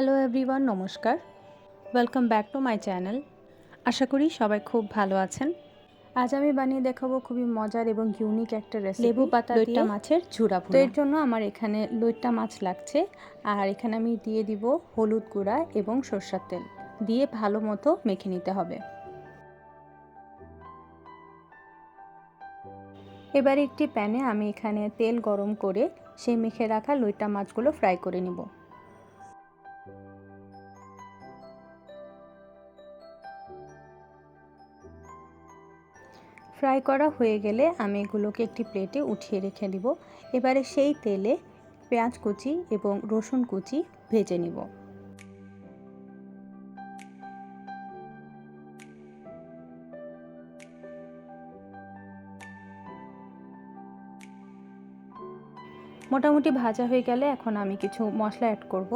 Hello everyone নমস্কার। Welcome back to my channel আশা করি সবাই খুব ভালো আছেন। আজ আমি বানিয়ে দেখাবো খুবই মজার এবং ইউনিক একটা রেসিপি লেবু পাতা লইট্টা দিয়ে মাছের ঝুরা তো এর জন্য আমার এখানে লইট্টা মাছ লাগছে। আর এখানে আমি দিয়ে দিব হলুদ গুঁড়া এবং সর্ষার তেল। দিয়ে ভালো মতো মেখে নিতে হবে। এবার একটি প্যানে আমি এখানে তেল গরম করে সেই মেখে রাখা লইট্টা মাছগুলো ফ্রাই করে নিব। ফ্রাই করা হয়ে গেলে আমি এগুলোকে একটি প্লেটে উঠিয়ে রেখে দিব। এবারে সেই তেলে পেঁয়াজ কুচি এবং রসুন কুচি ভেজে নিব। মোটামুটি ভাজা হয়ে গেলে এখন আমি কিছু মশলা অ্যাড করব।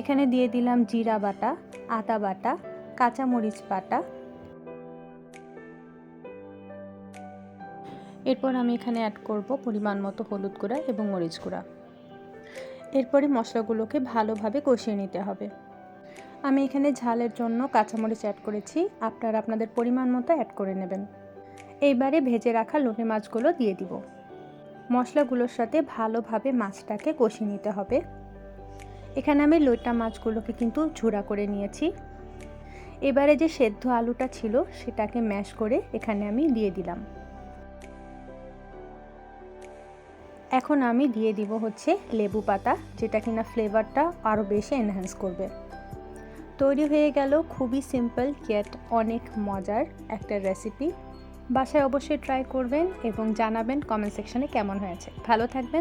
এখানে দিয়ে দিলাম জিরা বাটা, আদা বাটা, কাঁচামরিচ বাটা এরপর আমি এখানে অ্যাড করব পরিমাণ মতো হলুদ গুঁড়া এবং মরিচ গুঁড়া। এরপরে মশলাগুলোকে ভালোভাবে কষিয়ে নিতে হবে। আমি এখানে ঝালের জন্য কাঁচামরিচ অ্যাড করেছি। আপনারা আপনাদের পরিমাণ মতো অ্যাড করে নেবেন। এইবারে ভেজে রাখা লোটে মাছগুলো দিয়ে দিব। মশলাগুলোর সাথে ভালোভাবে মাছটাকে কষিয়ে নিতে হবে। এখানে আমি লইটা মাছগুলোকে কিন্তু ঝুড়া করে নিয়েছি। এবারে যে সেদ্ধ আলুটা ছিল, সেটাকে ম্যাশ করে এখানে আমি দিয়ে দিলাম। এখন আমি দিয়ে দিব হচ্ছে লেবু পাতা, যেটা কিনা ফ্লেভারটা আরও বেশি এনহ্যান্স করবে। তৈরি হয়ে গেল খুবই সিম্পল কেট অনেক মজার একটা রেসিপি বাসায় অবশ্যই ট্রাই করবেন এবং জানাবেন কমেন্ট সেকশনে কেমন হয়েছে। ভালো থাকবেন।